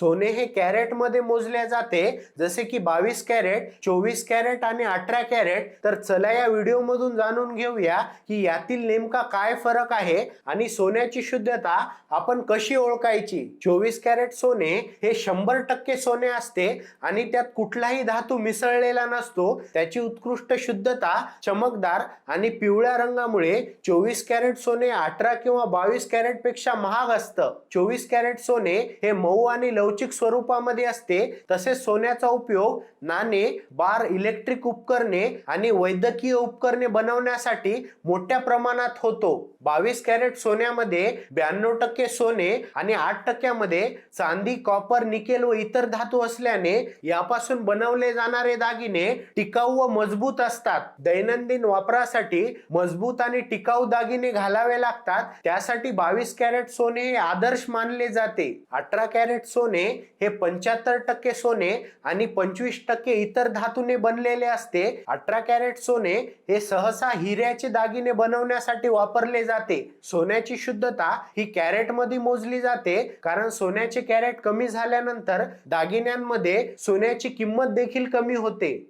सोने हे कॅरेटमध्ये मोजले जाते. जसे की बावीस कॅरेट चोवीस कॅरेट आणि अठरा कॅरेट. तर चला या व्हिडिओ मधून जाणून घेऊया की यातील नेमका काय फरक आहे आणि सोन्याची शुद्धता आपण कशी ओळखायची? चोवीस कॅरेट सोने हे शंभर टक्के सोने असते आणि त्यात कुठलाही धातू मिसळलेला नसतो. त्याची उत्कृष्ट शुद्धता चमकदार आणि पिवळ्या रंगामुळे चोवीस कॅरेट सोने अठरा किंवा बावीस कॅरेटपेक्षा महाग असतं. चोवीस कॅरेट सोने हे मऊ आणि लव लवचिक स्वरूपामध्ये असते. तसेच सोन्याचा उपयोग नाणे बार इलेक्ट्रिक उपकरणे आणि वैद्यकीय उपकरणे बनवण्यासाठी मोठ्या प्रमाणात होतो. बावीस कॅरेट सोन्यामध्ये ब्याण्णव टक्के सोने आणि आठ टक्क्यामध्ये चांदी कॉपर निकेल व इतर धातू असल्याने यापासून बनवले जाणारे दागिने टिकाऊ व मजबूत असतात. दैनंदिन वापरासाठी मजबूत आणि टिकाऊ दागिने घालावे लागतात. त्यासाठी बावीस कॅरेट सोने हे आदर्श मानले जाते. अठरा कॅरेट सोने हे पंच्याहत्तर टक्के सोने आणि पंचवीस टक्के इतर धातूने बनलेले असते. अठरा कॅरेट सोने हे सहसा हिऱ्याचे दागिने बनवण्यासाठी वापरले जाते. सोन्याची शुद्धता ही कॅरेटमध्ये मोजली जाते कारण सोन्याचे कॅरेट कमी झाल्यानंतर दागिन्यांमध्ये सोन्याची किंमत देखील कमी होते.